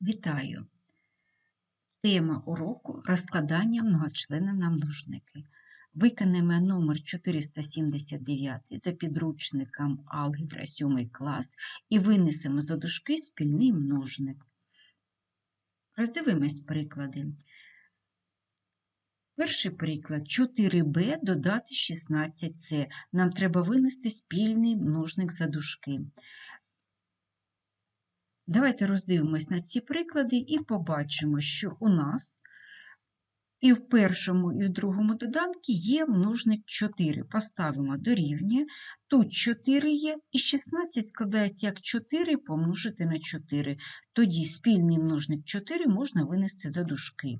Вітаю! Тема уроку розкладання многочлена на множники. Виконаємо номер 479 за підручником алгебра 7 клас і винесемо за дужки спільний множник. Роздивимось приклади. Перший приклад 4b додати 16c. Нам треба винести спільний множник за дужки. Давайте роздивимось на ці приклади і побачимо, що у нас і в першому, і в другому доданку є множник 4. Поставимо дорівнює. Тут 4 є, і 16 складається як 4 помножити на 4. Тоді спільний множник 4 можна винести за дужки.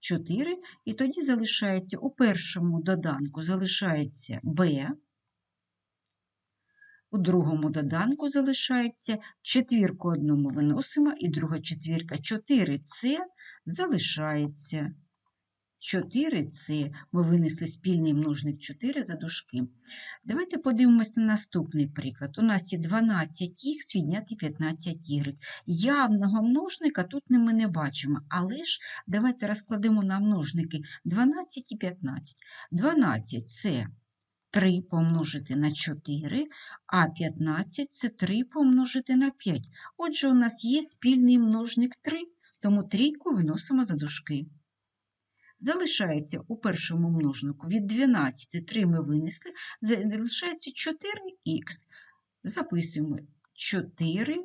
4, і тоді залишається у першому доданку залишається b, у другому доданку залишається четвірку одному виносимо, і друга четвірка 4С залишається. 4С ми винесли спільний множник 4 за дужки. Давайте подивимося на наступний приклад. У нас є 12х відняти 15y. Явного множника тут ми не бачимо, але ж давайте розкладемо на множники 12 і 15. 12 це 3 помножити на 4, а 15 це 3 помножити на 5. Отже, у нас є спільний множник 3, тому трійку виносимо за дужки. Залишається у першому множнику від 12 3 ми винесли, залишається 4х. Записуємо 4х.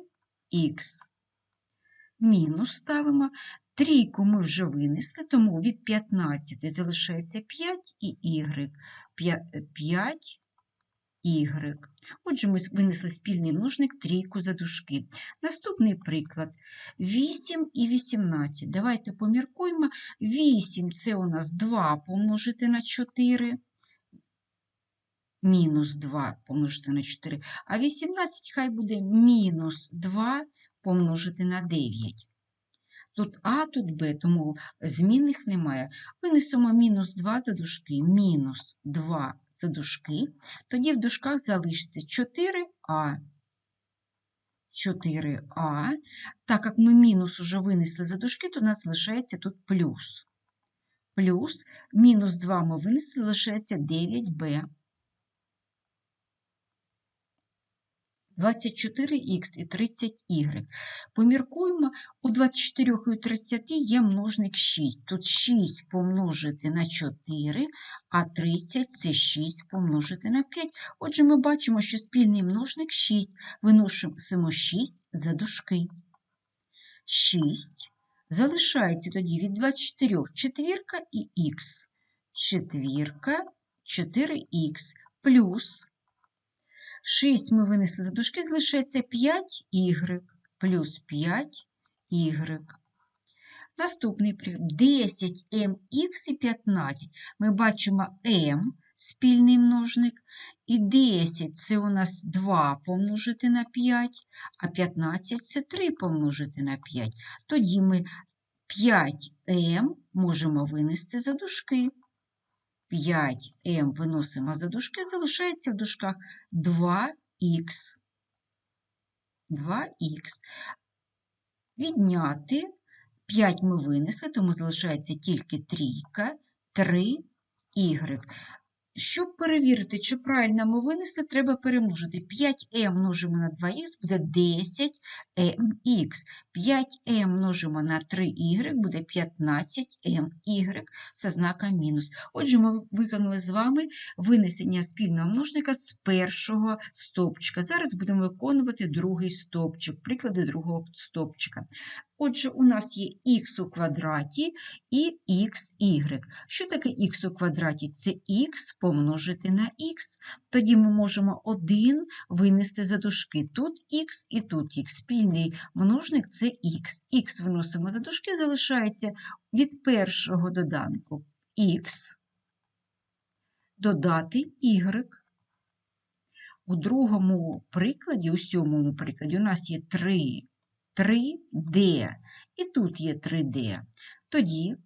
Мінус ставимо. Трійку ми вже винесли, тому від 15 залишається 5 і y. 5 y. Отже, ми винесли спільний множник трійку за дужки. Наступний приклад 8 і 18. Давайте поміркуємо. 8 це у нас 2 помножити на 4. Мінус 2 помножити на 4. А 18 хай буде мінус 2 помножити на 9. Тут А, тут Б, тому змінних немає. Винесемо мінус 2 за дужки, мінус 2 за дужки. Тоді в дужках залишиться 4А. 4А. Так як ми мінус уже винесли за дужки, то у нас залишається тут плюс. Плюс мінус 2 ми винесли, залишається 9Б. 24х і 30y. Поміркуємо, у 24 і 30 є множник 6. Тут 6 помножити на 4, а 30 це 6 помножити на 5. Отже, ми бачимо, що спільний множник 6. Виносимо 6 за дужки. 6. Залишається тоді від 24 четвірка і х. Четвірка, 4х плюс 6 ми винесли за дужки, залишається 5y плюс 5y. Наступний приклад 10mx і 15. Ми бачимо m спільний множник, і 10 це у нас 2 помножити на 5, а 15 це 3 помножити на 5. Тоді ми 5m можемо винести за дужки. 5m виносимо за дужки, залишається в дужках 2х. 2х. Відняти 5 ми винесли, тому залишається тільки трійка, 3y. Щоб перевірити, чи правильно ми винесли, треба перемножити 5m множимо на 2х, буде 10mx. 5m множимо на 3y буде 15my за знаком мінус. Отже, ми виконали з вами винесення спільного множника з першого стовпчика. Зараз будемо виконувати другий стовпчик, приклади другого стовпчика. Отже, у нас є х у квадраті і xy. Що таке х у квадраті? Це х помножити на х. Тоді ми можемо 1 винести за дужки. Тут х і тут х. Спільний множник це х. Х виносимо за дужки, залишається від першого доданку х додати y. У другому прикладі, у сьомому прикладі, у нас є 3 3D. І тут є 3D. Тоді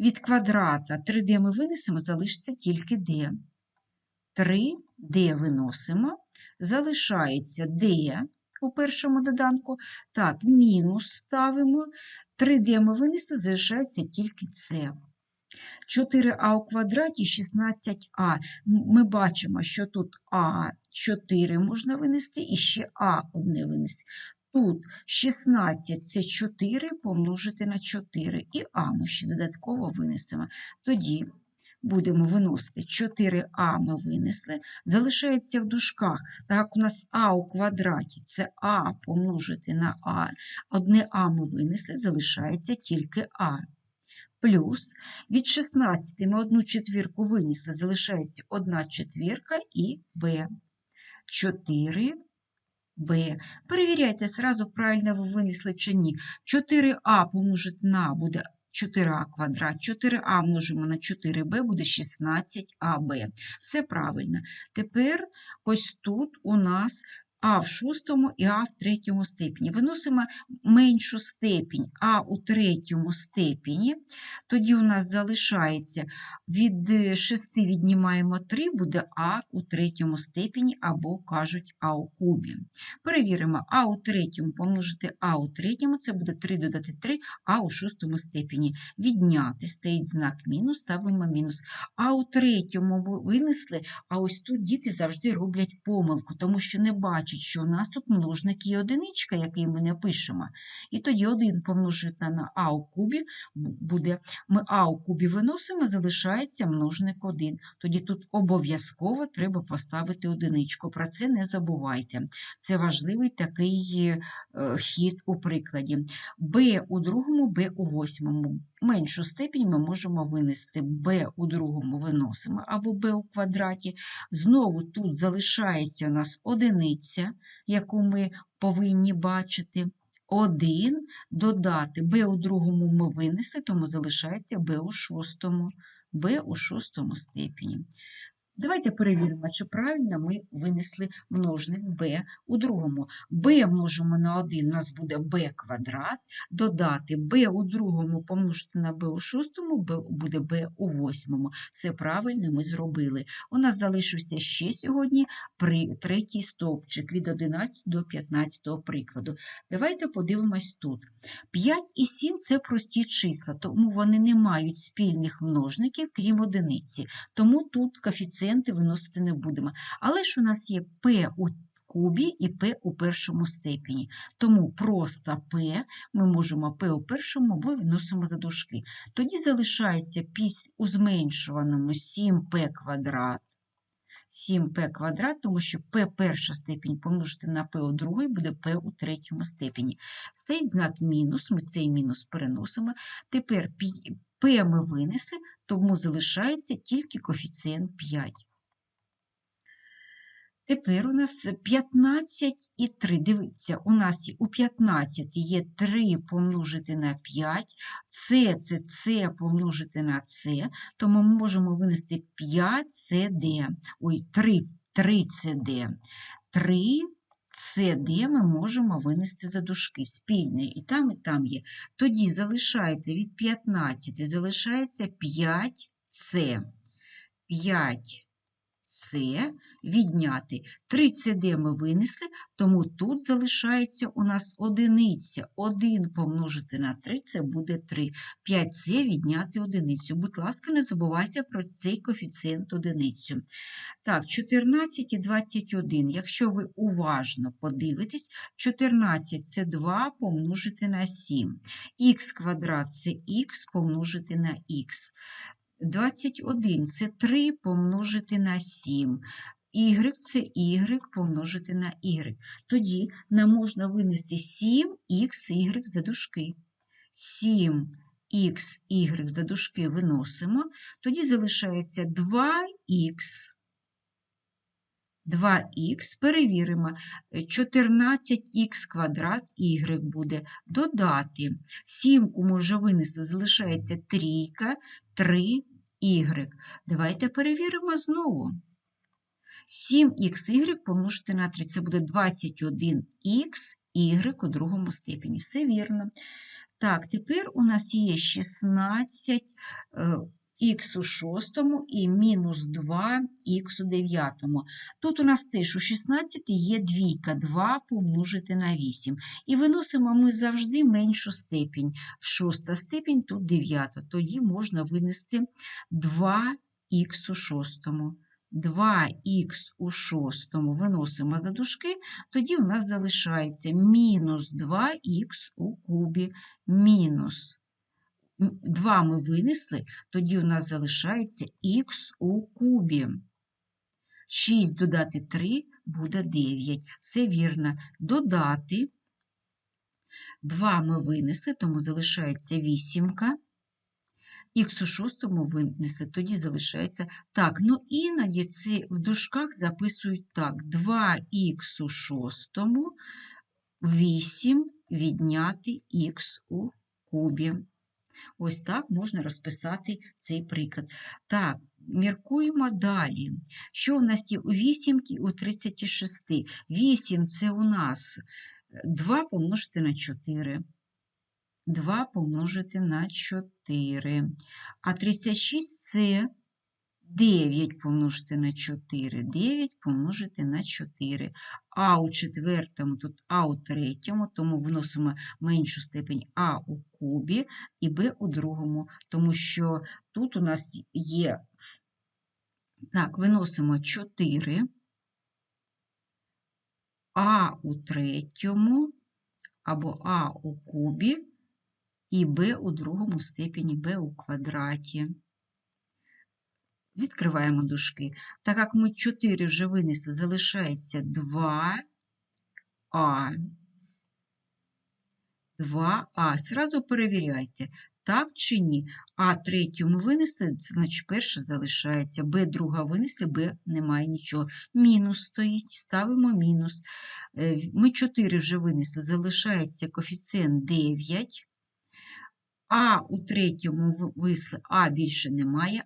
від квадрата 3D ми винесемо, залишиться тільки D. 3D виносимо, залишається D у першому доданку. Так, мінус ставимо. 3D ми винесли, залишається тільки С. 4а у квадраті 16а. Ми бачимо, що тут А4 можна винести і ще А одне винести. Тут 16 це 4 помножити на 4, і А ми ще додатково винесемо. Тоді будемо виносити 4а ми винесли, залишається в дужках, так як у нас а у квадраті це а помножити на а, одне а ми винесли, залишається тільки а. Плюс від 16 ми одну четвірку винесли, залишається одна четвірка і b. 4 b. Перевіряйте, сразу правильно ви винесли чи ні. 4а помножити на буде 4а квадрат, 4а множимо на 4b буде 16аб. Все правильно. Тепер ось тут у нас а в шостому і а в третьому степені. Виносимо меншу степінь а у третьому степені. Тоді у нас залишається від 6 віднімаємо 3, буде а у третьому степені або кажуть а у кубі. Перевіримо, а у третьому помножити а у третьому, це буде 3 додати 3, а у шостому степені. Відняти стоїть знак мінус, ставимо мінус. А у третьому ви винесли, а ось тут діти завжди роблять помилку, тому що не бачать, що у нас тут множник є одиничка, який ми не пишемо. І тоді 1 помножити на а у кубі буде, ми а у кубі виносимо, залишається множник 1. Тоді тут обов'язково треба поставити одиничку. Про це не забувайте. Це важливий такий е, хід у прикладі. b у другому, b у восьмому. Меншу степінь ми можемо винести b у другому виносимо або b у квадраті. Знову тут залишається у нас одиниця, яку ми повинні бачити. 1 додати b у другому ми винесли, тому залишається b у шостому, b у шостому степені. Давайте перевіримо, чи правильно ми винесли множник b у другому. b множимо на 1, у нас буде b квадрат, додати b у другому помножити на b у шостому, b буде b у восьмому. Все правильно ми зробили. У нас залишився ще сьогодні третій стовпчик від 11 до 15 прикладу. Давайте подивимось тут. 5 і 7 – це прості числа, тому вони не мають спільних множників, крім одиниці. Тому тут коефіцієнти виносити не будемо. Але ж у нас є p у кубі і p у першому степені. Тому просто p ми можемо p у першому, або виносимо за дужки. Тоді залишається у зменшуваному 7p квадрат. 7p квадрат, тому що p перша степінь помножити на p у другій буде p у третьому степені. Стоїть знак мінус, ми цей мінус переносимо. Тепер p ми винесли, тому залишається тільки коефіцієнт 5. Тепер у нас 15 і 3. Дивіться, у нас у 15 є 3 помножити на 5, С це С помножити на С, тому ми можемо винести 5 CD. Ой, 3, 3 CD. 3 CD ми можемо винести за дужки спільний, і там, і там є. Тоді залишається від 15, залишається 5С. 5С відняти. 3 CD ми винесли, тому тут залишається у нас одиниця. 1 помножити на 3 це буде 3. 5С відняти одиницю. Будь ласка, не забувайте про цей коефіцієнт одиницю. Так, 14 і 21. Якщо ви уважно подивитесь, 14 це 2 помножити на 7. Х квадрат це х помножити на х. 21 це 3 помножити на 7. Y це y помножити на y. Тоді нам можна винести 7xy за дужки. 7xy за дужки виносимо, тоді залишається 2х. 2х, перевіримо, 14х квадрат y буде додати. Сімку може винести, залишається трійка, 3y. Давайте перевіримо знову. 7xy помножити на 3, це буде 21х y у другому степені. Все вірно. Так, тепер у нас є 16, е, х у шостому і мінус 2х у дев'ятому. Тут у нас теж у 16 є двійка, 2 помножити на 8. І виносимо ми завжди меншу степінь. Шоста степінь, тут дев'ята. Тоді можна винести 2х у шостому. 2х у шостому виносимо за дужки, тоді у нас залишається мінус 2х у кубі, мінус 2 ми винесли, тоді у нас залишається х у кубі. 6 додати 3 буде 9. Все вірно. Додати 2 ми винесли, тому залишається 8. Х у шостому винесе, тоді залишається так. Ну іноді це в дужках записують так: 2х у шостому, 8 відняти х у кубі. Ось так можна розписати цей приклад. Так, міркуємо далі. Що у нас є у 8 і у 36? 8 це у нас 2 помножити на 4. 2 помножити на 4. А 36 це 9 помножити на 4. 9 помножити на 4. А у четвертому, тут А у третьому, тому вносимо меншу степень А у кубі і Б у другому, тому що тут у нас є, так, виносимо 4, А у третьому, або А у кубі, і b у другому степені b у квадраті. Відкриваємо дужки. Так як ми 4 вже винесли, залишається 2а. 2а. Зразу перевіряйте, так чи ні. А третю ми винесли, це значить перше залишається. Б друга винесли, Б немає нічого. Мінус стоїть, ставимо мінус. Е, ми 4 вже винесли, залишається коефіцієнт 9. А у третьому висли А більше немає,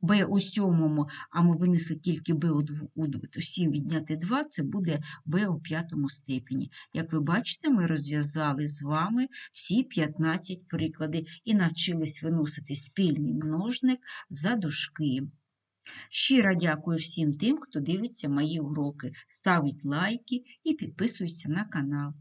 Б у сьомому, а ми винесли тільки Б у 7 відняти 2, це буде Б у п'ятому степені. Як ви бачите, ми розв'язали з вами всі 15 прикладів і навчились виносити спільний множник за дужки. Щиро дякую всім тим, хто дивиться мої уроки, ставить лайки і підписується на канал.